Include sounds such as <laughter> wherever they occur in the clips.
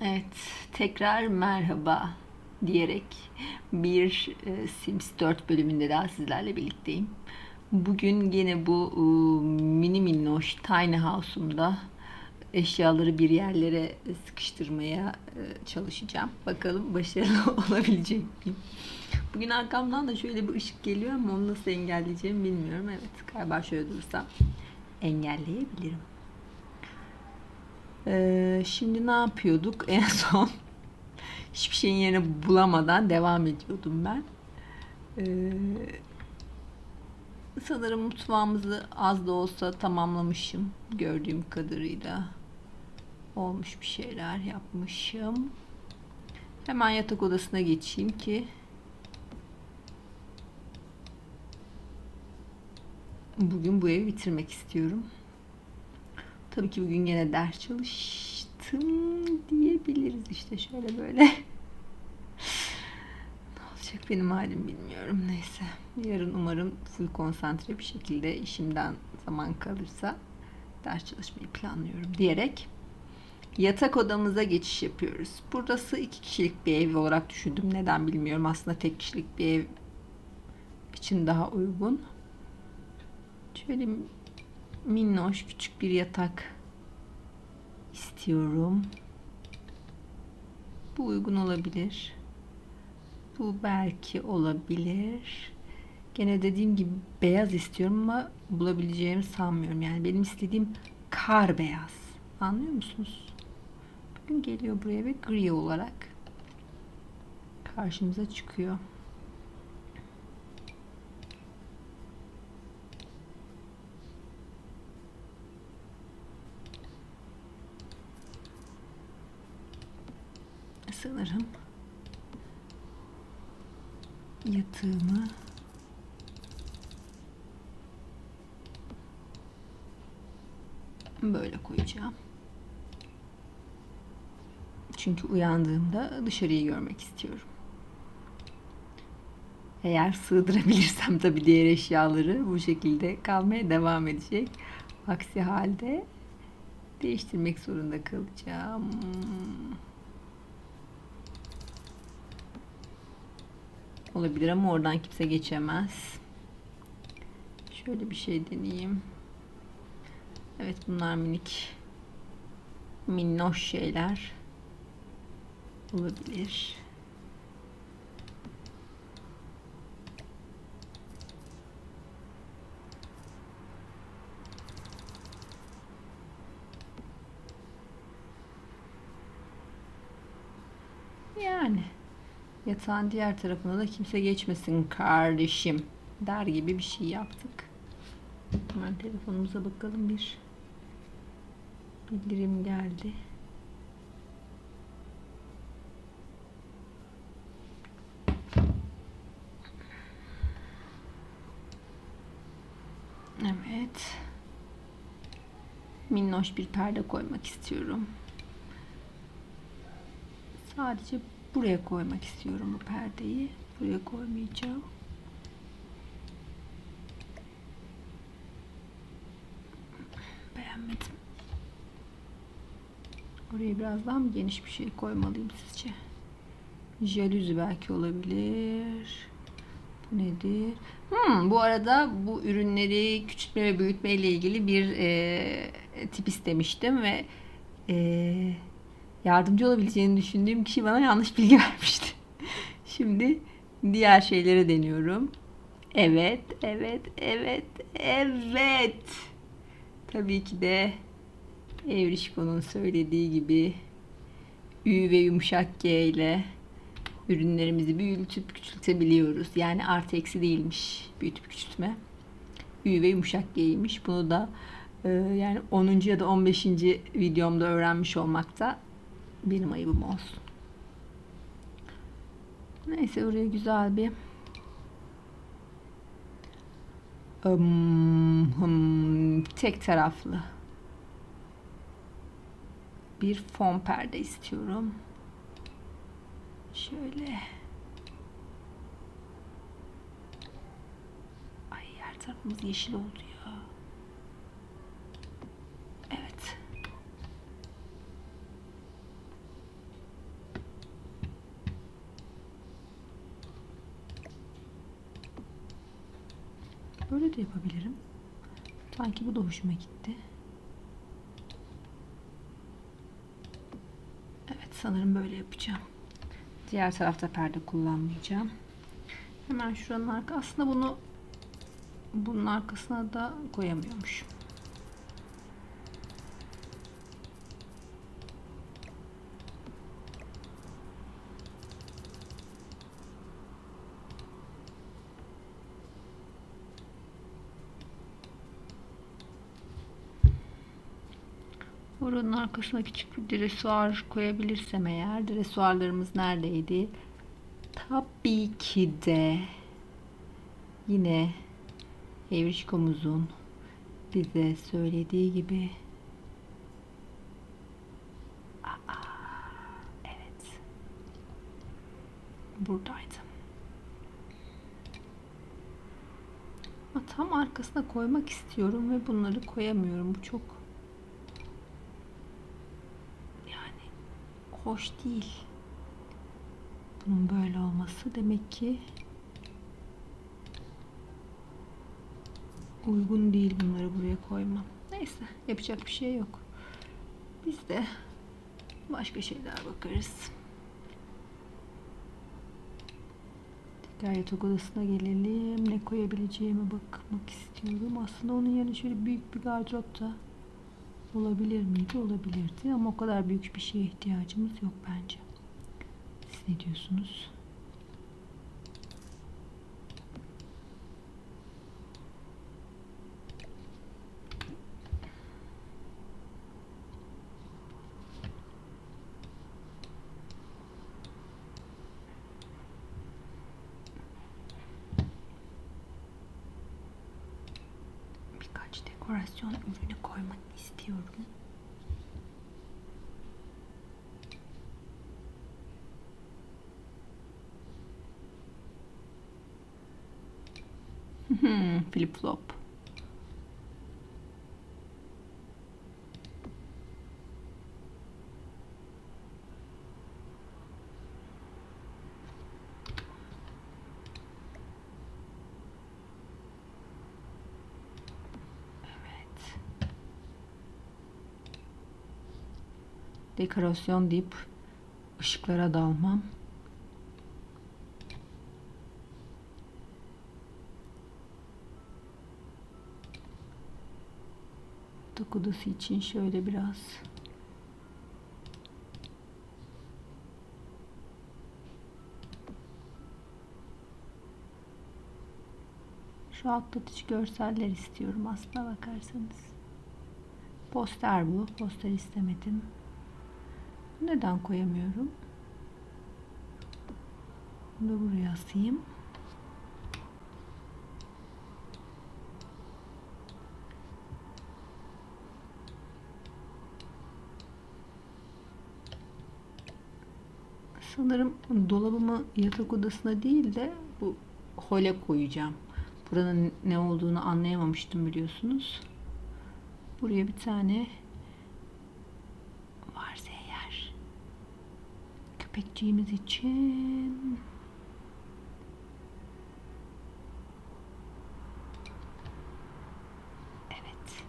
Evet, tekrar merhaba diyerek bir e, Sims 4 bölümünde daha sizlerle birlikteyim. Bugün yine bu mini minnoş tiny house'umda eşyaları bir yerlere sıkıştırmaya e, çalışacağım. Bakalım başarılı <laughs> olabilecek miyim? Bugün arkamdan da şöyle bir ışık geliyor ama onu nasıl engelleyeceğimi bilmiyorum. Evet, galiba şöyle durursam engelleyebilirim. Ee, şimdi ne yapıyorduk? <laughs> En son hiçbir şeyin yerini bulamadan devam ediyordum ben. Ee, sanırım mutfağımızı az da olsa tamamlamışım. Gördüğüm kadarıyla olmuş bir şeyler yapmışım. Hemen yatak odasına geçeyim ki bugün bu evi bitirmek istiyorum. Tabii ki bugün yine ders çalıştım diyebiliriz işte şöyle böyle. <laughs> ne olacak benim halim bilmiyorum neyse. Yarın umarım full konsantre bir şekilde işimden zaman kalırsa ders çalışmayı planlıyorum diyerek yatak odamıza geçiş yapıyoruz. Burası iki kişilik bir ev olarak düşündüm. Neden bilmiyorum. Aslında tek kişilik bir ev için daha uygun. Şöyle minnoş küçük bir yatak istiyorum. Bu uygun olabilir. Bu belki olabilir. Gene dediğim gibi beyaz istiyorum ama bulabileceğimi sanmıyorum. Yani benim istediğim kar beyaz. Anlıyor musunuz? Bugün geliyor buraya ve gri olarak karşımıza çıkıyor. sanırım yatağımı böyle koyacağım. Çünkü uyandığımda dışarıyı görmek istiyorum. Eğer sığdırabilirsem tabii diğer eşyaları bu şekilde kalmaya devam edecek. Aksi halde değiştirmek zorunda kalacağım. Olabilir ama oradan kimse geçemez. Şöyle bir şey deneyeyim. Evet bunlar minik minnoş şeyler olabilir. Yani Yatağın diğer tarafına da kimse geçmesin kardeşim der gibi bir şey yaptık. Hemen telefonumuza bakalım bir bildirim geldi. Evet. Minnoş bir perde koymak istiyorum. Sadece Buraya koymak istiyorum bu perdeyi. Buraya koymayacağım. Beğenmedim. Oraya biraz daha mı geniş bir şey koymalıyım sizce? Jalüzi belki olabilir. Bu nedir? Hmm, bu arada bu ürünleri küçültme ve büyütme ile ilgili bir e, tip istemiştim ve e, yardımcı olabileceğini düşündüğüm kişi bana yanlış bilgi <laughs> vermişti. Şimdi diğer şeylere deniyorum. Evet, evet, evet, evet. Tabii ki de Evrişko'nun söylediği gibi Ü ve yumuşak G ile ürünlerimizi büyütüp küçültebiliyoruz. Yani artı eksi değilmiş büyütüp küçültme. Ü ve yumuşak G'ymiş. Bunu da e, yani 10. ya da 15. videomda öğrenmiş olmakta benim ayıbım olsun. Neyse oraya güzel bir um, um, tek taraflı bir fon perde istiyorum. Şöyle. Ay her tarafımız yeşil oldu ya. Evet. De yapabilirim. Sanki bu da hoşuma gitti. Evet sanırım böyle yapacağım. Diğer tarafta perde kullanmayacağım. Hemen şuranın arka aslında bunu bunun arkasına da koyamıyormuşum. Oranın arkasına küçük bir dresuar koyabilirsem eğer. Dresuarlarımız neredeydi? Tabii ki de yine Evrişkomuzun bize söylediği gibi Aa, evet buradaydı. Ama tam arkasına koymak istiyorum ve bunları koyamıyorum. Bu çok yani hoş değil. Bunun böyle olması demek ki uygun değil bunları buraya koymam. Neyse yapacak bir şey yok. Biz de başka şeyler bakarız. Tekrar odasına gelelim. Ne koyabileceğime bakmak istiyorum. Aslında onun yerine şöyle büyük bir gardırop da olabilir miydi? Olabilirdi. Ama o kadar büyük bir şeye ihtiyacımız yok bence. Siz ne diyorsunuz? Birkaç dekorasyon ürünü koymak istiyorum. Hmm, flip flop. Evet. Dekorasyon deyip ışıklara dalmam. Dokudusu için şöyle biraz rahatlatıcı görseller istiyorum aslına bakarsanız. Poster bu. Poster istemedim. Neden koyamıyorum? Bunu buraya asayım. Sanırım dolabımı yatak odasına değil de bu hole koyacağım. Buranın ne olduğunu anlayamamıştım biliyorsunuz. Buraya bir tane varsa eğer köpekçiğimiz için evet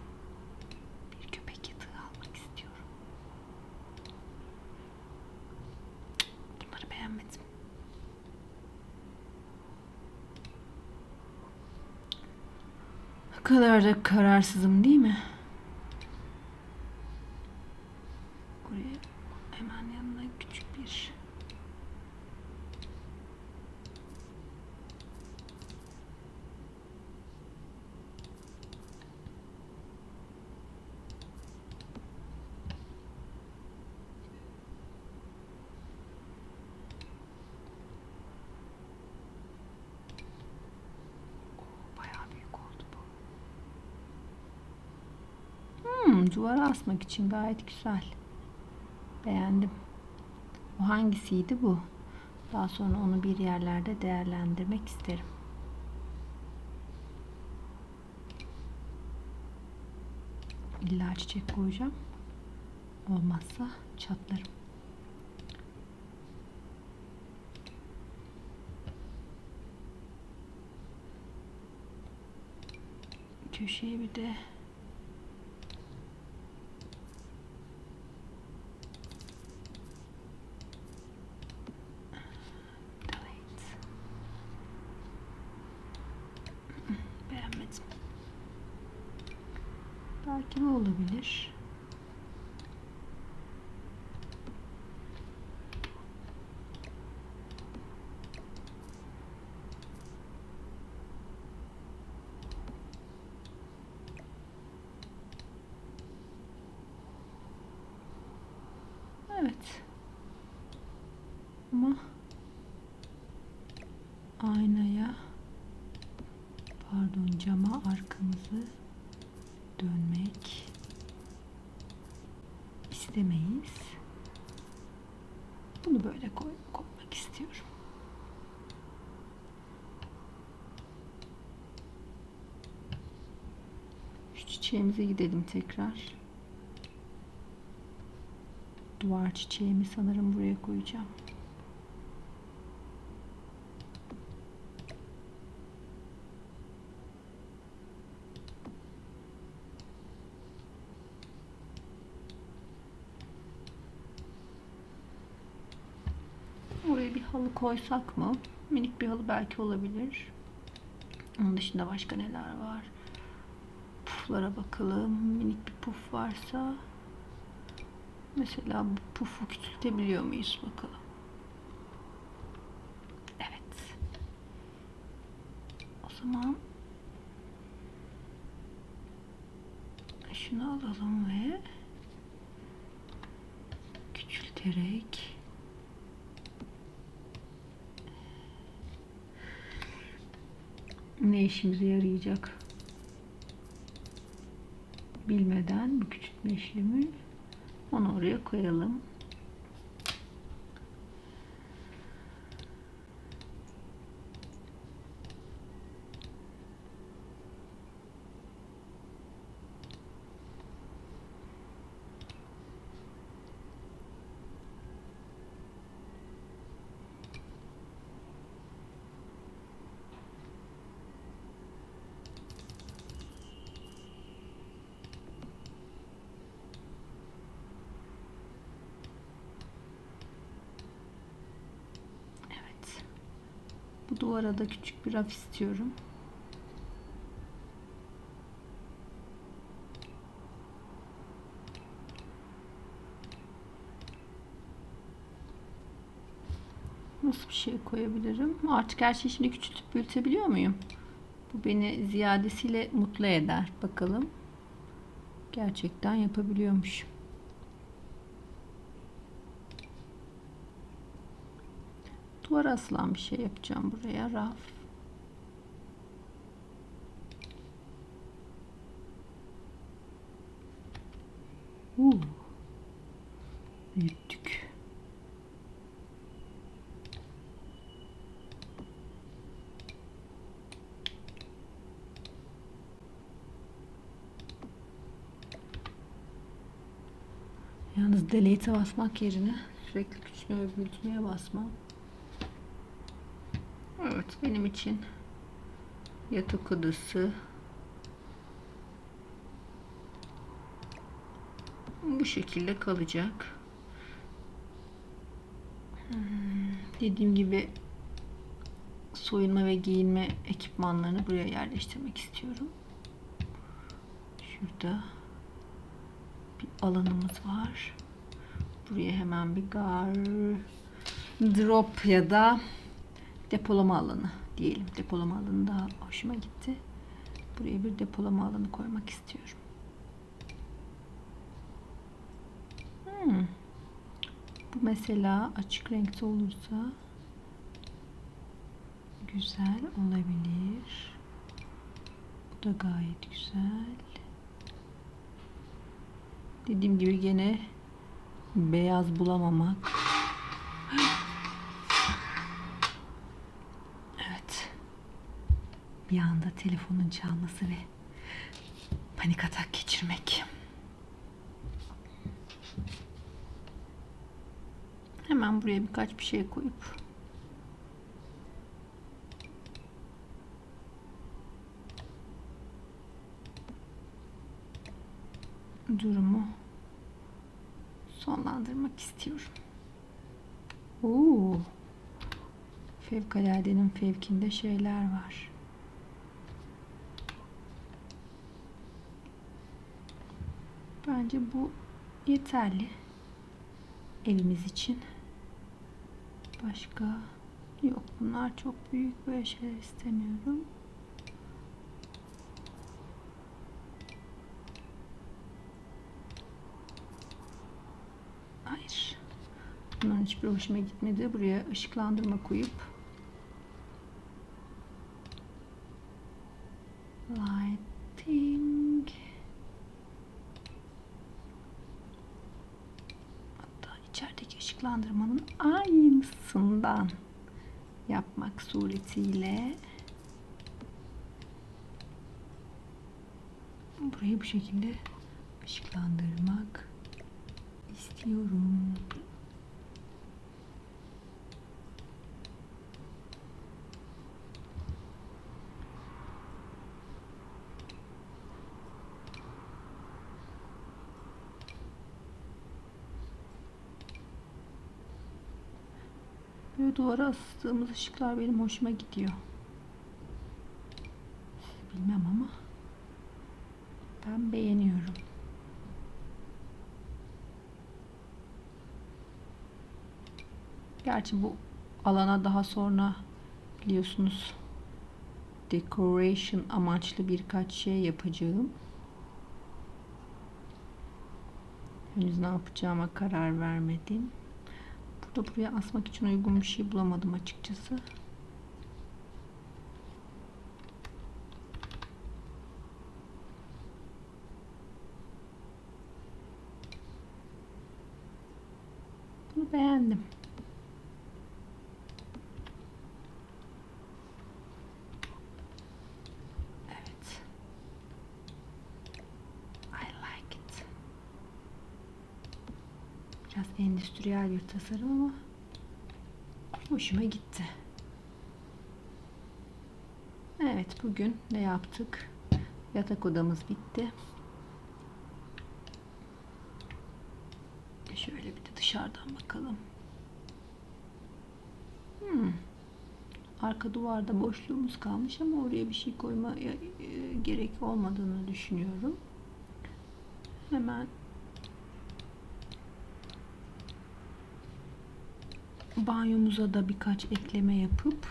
bir köpek yatağı almak istiyorum. Bunları beğenmedim. Ne kadar da kararsızım değil mi? Buraya hemen yanına küçük bir Bayağı büyük oldu bu. Hmm, duvara asmak için gayet güzel. Beğendim. Bu hangisiydi bu? Daha sonra onu bir yerlerde değerlendirmek isterim. İlla çiçek koyacağım. Olmazsa çatlarım. köşeye bir de. Delete. Beğenmedim. Belki bu olabilir. Evet. Ama aynaya pardon cama arkamızı dönmek istemeyiz. Bunu böyle koy, koymak istiyorum. Şu çiçeğimize gidelim tekrar. Duvar çiçeğimi sanırım buraya koyacağım. Oraya bir halı koysak mı? Minik bir halı belki olabilir. Onun dışında başka neler var? Puflara bakalım. Minik bir puf varsa Mesela bu pufu küçültebiliyor muyuz bakalım. Evet. O zaman şunu alalım ve küçülterek ne işimize yarayacak bilmeden bu küçültme işlemi onu oraya koyalım. Evet. Bu duvara da küçük bir raf istiyorum. Nasıl bir şey koyabilirim? Artık her şeyi şimdi küçültüp büyütebiliyor muyum? Bu beni ziyadesiyle mutlu eder. Bakalım. Gerçekten yapabiliyormuşum. Duvara asılan bir şey yapacağım buraya. Raf. Uh. Büyüttük. Yalnız delete'e basmak yerine sürekli küçültme ve büyütmeye basmam. Evet benim için yatak odası bu şekilde kalacak. Hmm, Dediğim gibi soyunma ve giyinme ekipmanlarını buraya yerleştirmek istiyorum. Şurada bir alanımız var. Buraya hemen bir gardırop ya da depolama alanı diyelim. Depolama alanı daha hoşuma gitti. Buraya bir depolama alanı koymak istiyorum. Hmm. Bu mesela açık renkte olursa güzel olabilir. Bu da gayet güzel. Dediğim gibi gene beyaz bulamamak. Evet. Bir anda telefonun çalması ve panik atak geçirmek. Hemen buraya birkaç bir şey koyup durumu sonlandırmak istiyorum. Oo. Fevkaladenin fevkinde şeyler var. Bence bu yeterli evimiz için. Başka yok. Bunlar çok büyük böyle şeyler istemiyorum. Hayır. Bunların hiçbir hoşuma gitmedi. Buraya ışıklandırma koyup aynısından yapmak suretiyle burayı bu şekilde ışıklandırmak istiyorum. Böyle duvara astığımız ışıklar benim hoşuma gidiyor. Bilmem ama ben beğeniyorum. Gerçi bu alana daha sonra biliyorsunuz decoration amaçlı birkaç şey yapacağım. Henüz ne yapacağıma karar vermedim. Burada buraya asmak için uygun bir şey bulamadım açıkçası. Bunu beğendim. Evet. I like it. Biraz endüstriyel bir tasarım ama hoşuma gitti. Evet bugün ne yaptık? Yatak odamız bitti. Şöyle bir de dışarıdan bakalım. Hmm. Arka duvarda boşluğumuz kalmış ama oraya bir şey koyma e, gerek olmadığını düşünüyorum. Hemen banyomuza da birkaç ekleme yapıp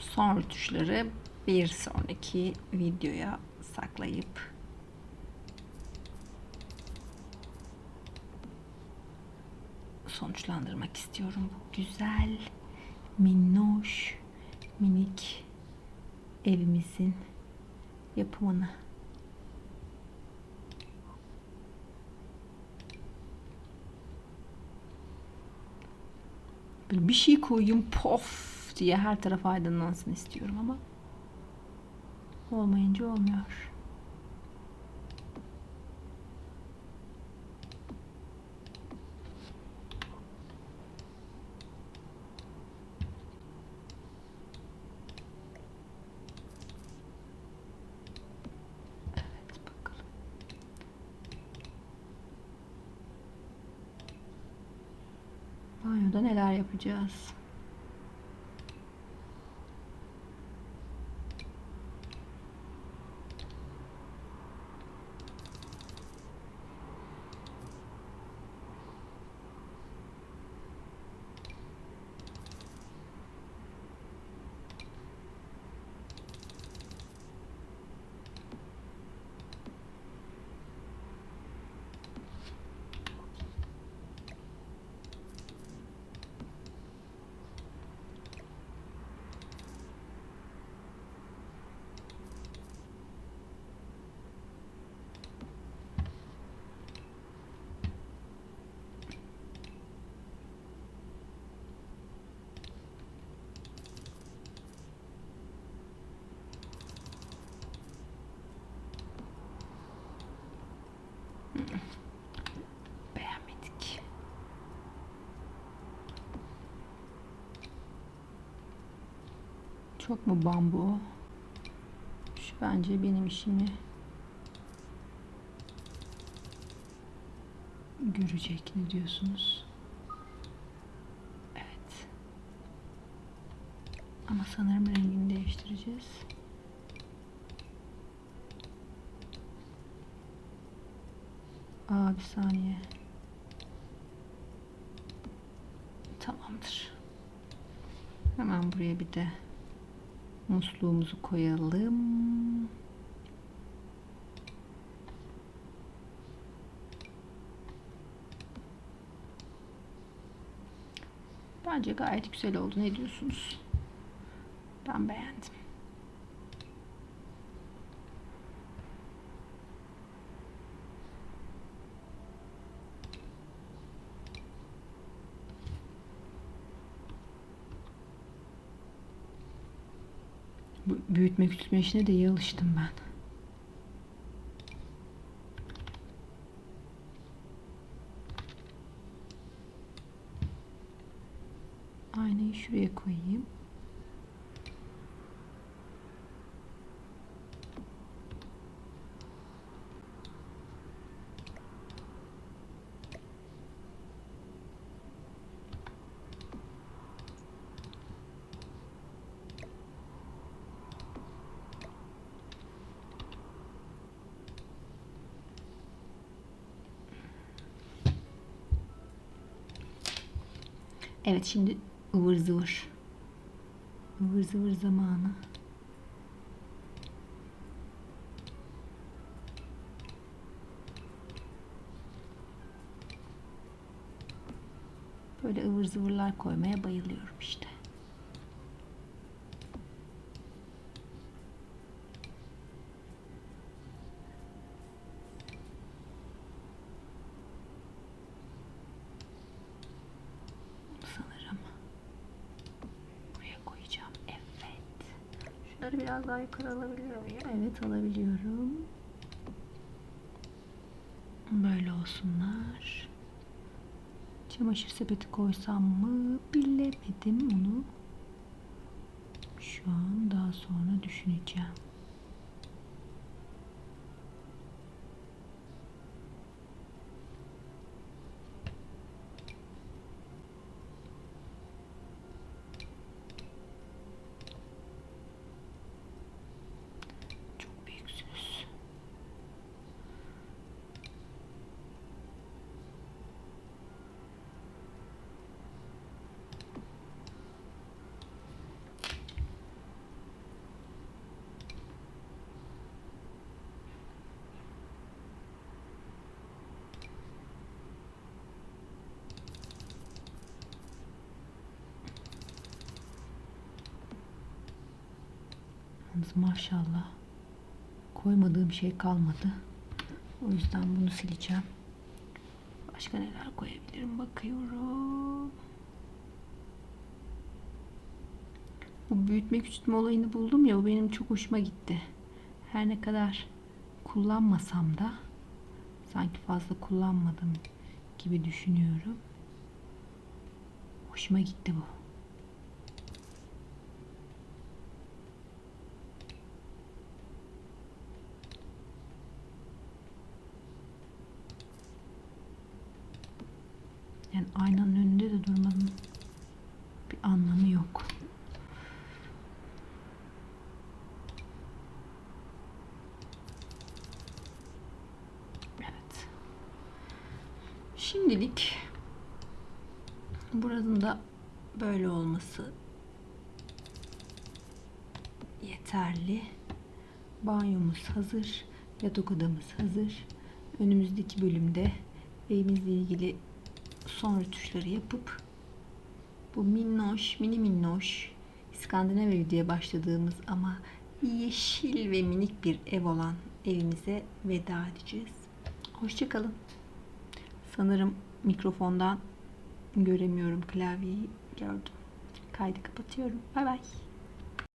son rötuşları bir sonraki videoya saklayıp sonuçlandırmak istiyorum bu güzel minnoş minik evimizin yapımını. Böyle bir şey koyayım pof diye her taraf aydınlansın istiyorum ama olmayınca olmuyor. Yapacağız? Çok mu bambu? Şu bence benim işimi görecek. Ne diyorsunuz? Evet. Ama sanırım rengini değiştireceğiz. Aa bir saniye. Tamamdır. Hemen buraya bir de musluğumuzu koyalım. Bence gayet güzel oldu. Ne diyorsunuz? Ben beğendim. Bu büyütme küçültme işine de iyi alıştım ben. Evet şimdi ıvır zıvır. ıvır zıvır zamanı. Böyle ıvır zıvırlar koymaya bayılıyorum işte. sanırım. Buraya koyacağım. Evet. Daha yukarı alabiliyor muyum? Evet alabiliyorum. Böyle olsunlar. Çamaşır sepeti koysam mı bilemedim onu. Şu an daha sonra düşüneceğim. Çok büyüksünüz. Yalnız maşallah koymadığım şey kalmadı. O yüzden bunu sileceğim. Başka neler koyabilirim bakıyorum. Bu büyütme küçültme olayını buldum ya o benim çok hoşuma gitti. Her ne kadar kullanmasam da sanki fazla kullanmadım gibi düşünüyorum. Hoşuma gitti bu. Yani aynanın önünde de durmanın bir anlamı yok. Evet. Şimdilik buranın da böyle olması yeterli. Banyomuz hazır. Yatak odamız hazır. Önümüzdeki bölümde evimizle ilgili son rötuşları yapıp bu minnoş, mini minnoş İskandinav diye başladığımız ama yeşil ve minik bir ev olan evimize veda edeceğiz. Hoşçakalın. Sanırım mikrofondan göremiyorum klavyeyi gördüm. Kaydı kapatıyorum. Bay bay.